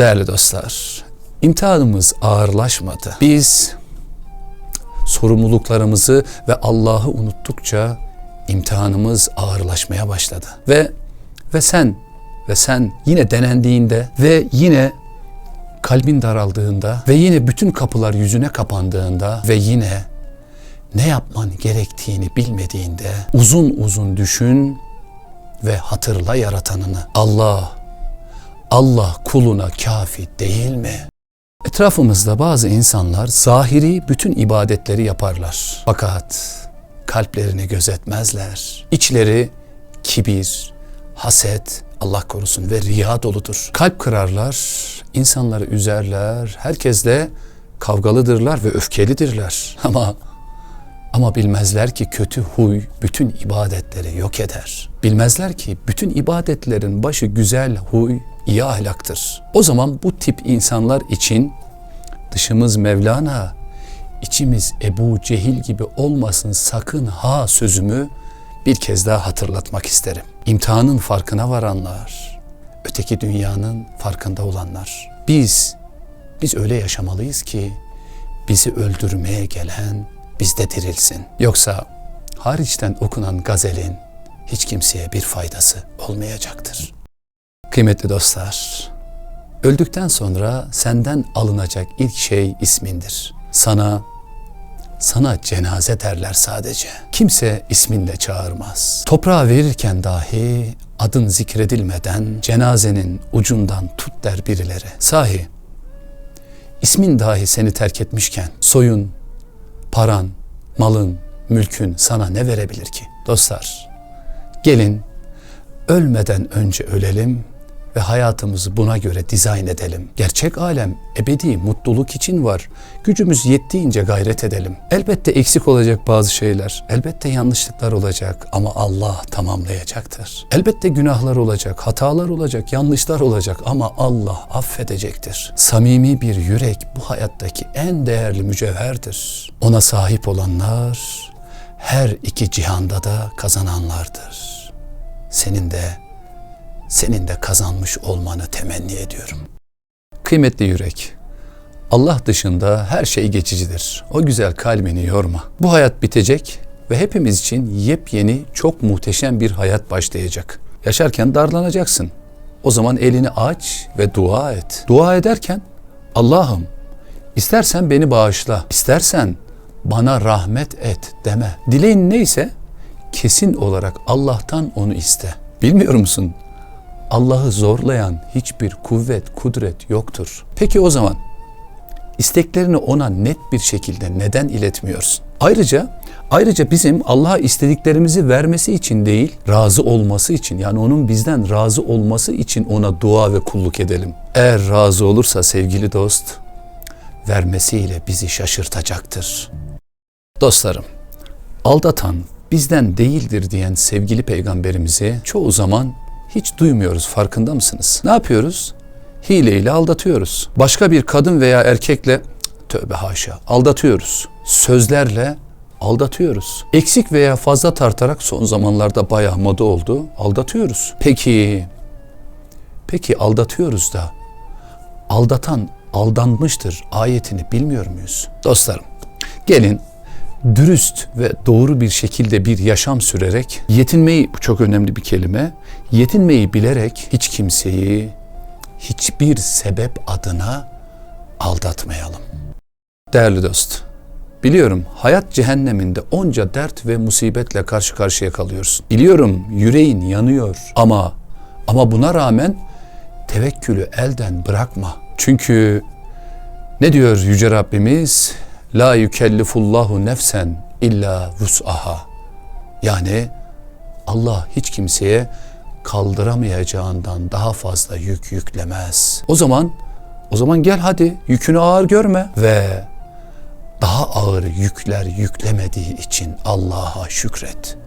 Değerli dostlar, imtihanımız ağırlaşmadı. Biz sorumluluklarımızı ve Allah'ı unuttukça imtihanımız ağırlaşmaya başladı. Ve ve sen ve sen yine denendiğinde ve yine kalbin daraldığında ve yine bütün kapılar yüzüne kapandığında ve yine ne yapman gerektiğini bilmediğinde uzun uzun düşün ve hatırla yaratanını. Allah, Allah kuluna kafi değil mi? Etrafımızda bazı insanlar zahiri bütün ibadetleri yaparlar. Fakat kalplerini gözetmezler. İçleri kibir, haset, Allah korusun ve riya doludur. Kalp kırarlar, insanları üzerler, herkesle kavgalıdırlar ve öfkelidirler. Ama ama bilmezler ki kötü huy bütün ibadetleri yok eder. Bilmezler ki bütün ibadetlerin başı güzel huy, iyi ahlaktır. O zaman bu tip insanlar için dışımız Mevlana, içimiz Ebu Cehil gibi olmasın sakın ha sözümü bir kez daha hatırlatmak isterim. İmtihanın farkına varanlar, öteki dünyanın farkında olanlar. Biz, biz öyle yaşamalıyız ki bizi öldürmeye gelen bizde dirilsin. Yoksa hariçten okunan gazelin hiç kimseye bir faydası olmayacaktır. Kıymetli dostlar, öldükten sonra senden alınacak ilk şey ismindir. Sana sana cenaze derler sadece. Kimse isminle çağırmaz. Toprağa verirken dahi adın zikredilmeden cenazenin ucundan tut der birileri. Sahi ismin dahi seni terk etmişken soyun, paran, malın, mülkün sana ne verebilir ki? Dostlar, gelin ölmeden önce ölelim ve hayatımızı buna göre dizayn edelim. Gerçek alem ebedi mutluluk için var. Gücümüz yettiğince gayret edelim. Elbette eksik olacak bazı şeyler. Elbette yanlışlıklar olacak ama Allah tamamlayacaktır. Elbette günahlar olacak, hatalar olacak, yanlışlar olacak ama Allah affedecektir. Samimi bir yürek bu hayattaki en değerli mücevherdir. Ona sahip olanlar her iki cihanda da kazananlardır. Senin de senin de kazanmış olmanı temenni ediyorum. Kıymetli yürek, Allah dışında her şey geçicidir. O güzel kalbini yorma. Bu hayat bitecek ve hepimiz için yepyeni, çok muhteşem bir hayat başlayacak. Yaşarken darlanacaksın. O zaman elini aç ve dua et. Dua ederken Allah'ım istersen beni bağışla, istersen bana rahmet et deme. Dileğin neyse kesin olarak Allah'tan onu iste. Bilmiyor musun? Allah'ı zorlayan hiçbir kuvvet, kudret yoktur. Peki o zaman isteklerini ona net bir şekilde neden iletmiyorsun? Ayrıca ayrıca bizim Allah'a istediklerimizi vermesi için değil, razı olması için yani onun bizden razı olması için ona dua ve kulluk edelim. Eğer razı olursa sevgili dost, vermesiyle bizi şaşırtacaktır. Dostlarım, aldatan bizden değildir diyen sevgili peygamberimizi çoğu zaman hiç duymuyoruz farkında mısınız? Ne yapıyoruz? Hileyle aldatıyoruz. Başka bir kadın veya erkekle tövbe haşa aldatıyoruz. Sözlerle aldatıyoruz. Eksik veya fazla tartarak son zamanlarda bayağı moda oldu. Aldatıyoruz. Peki peki aldatıyoruz da aldatan aldanmıştır ayetini bilmiyor muyuz? Dostlarım gelin dürüst ve doğru bir şekilde bir yaşam sürerek yetinmeyi bu çok önemli bir kelime. Yetinmeyi bilerek hiç kimseyi hiçbir sebep adına aldatmayalım. Değerli dost, biliyorum hayat cehenneminde onca dert ve musibetle karşı karşıya kalıyorsun. Biliyorum yüreğin yanıyor ama ama buna rağmen tevekkülü elden bırakma. Çünkü ne diyor yüce Rabbimiz? La yükellifullahu nefsen illa vus'aha. Yani Allah hiç kimseye kaldıramayacağından daha fazla yük yüklemez. O zaman o zaman gel hadi yükünü ağır görme ve daha ağır yükler yüklemediği için Allah'a şükret.